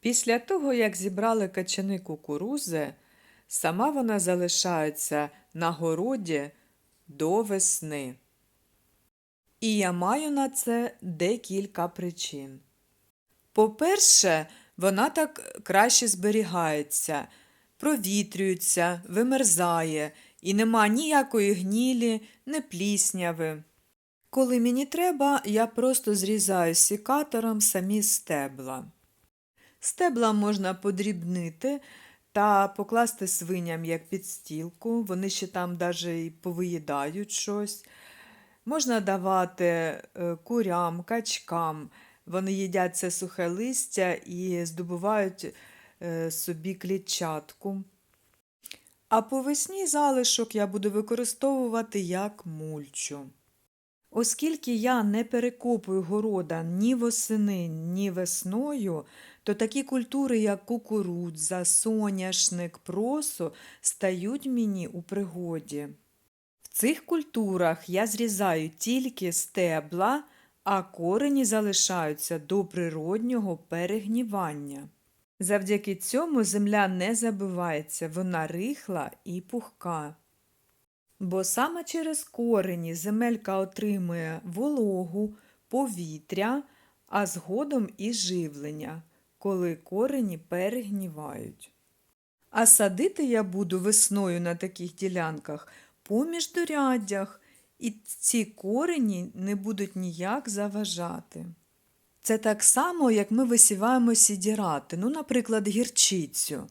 Після того, як зібрали качани кукурузи, сама вона залишається на городі до весни. І я маю на це декілька причин. По-перше, вона так краще зберігається, провітрюється, вимерзає і нема ніякої гнілі, не плісняви. Коли мені треба, я просто зрізаю сікатором самі стебла. Стебла можна подрібнити та покласти свиням як підстілку, вони ще там і повиїдають щось. Можна давати е, курям, качкам. Вони їдять це сухе листя і здобувають е, собі клітчатку. А по весні залишок я буду використовувати як мульчу. Оскільки я не перекопую города ні восени, ні весною, то такі культури, як кукурудза, соняшник, просо, стають мені у пригоді. В цих культурах я зрізаю тільки стебла, а корені залишаються до природнього перегнівання. Завдяки цьому земля не забивається, вона рихла і пухка. Бо саме через корені земелька отримує вологу, повітря, а згодом і живлення, коли корені перегнівають. А садити я буду весною на таких ділянках по міждоряддях, і ці корені не будуть ніяк заважати. Це так само, як ми висіваємо сідірати, ну, наприклад, гірчицю.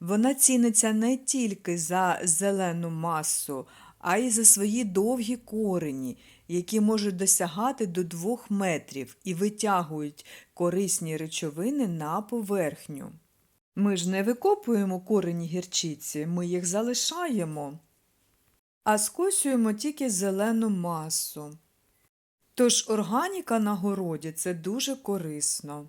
Вона ціниться не тільки за зелену масу, а й за свої довгі корені, які можуть досягати до 2 метрів і витягують корисні речовини на поверхню. Ми ж не викопуємо корені гірчиці, ми їх залишаємо, а скосюємо тільки зелену масу. Тож органіка на городі це дуже корисно.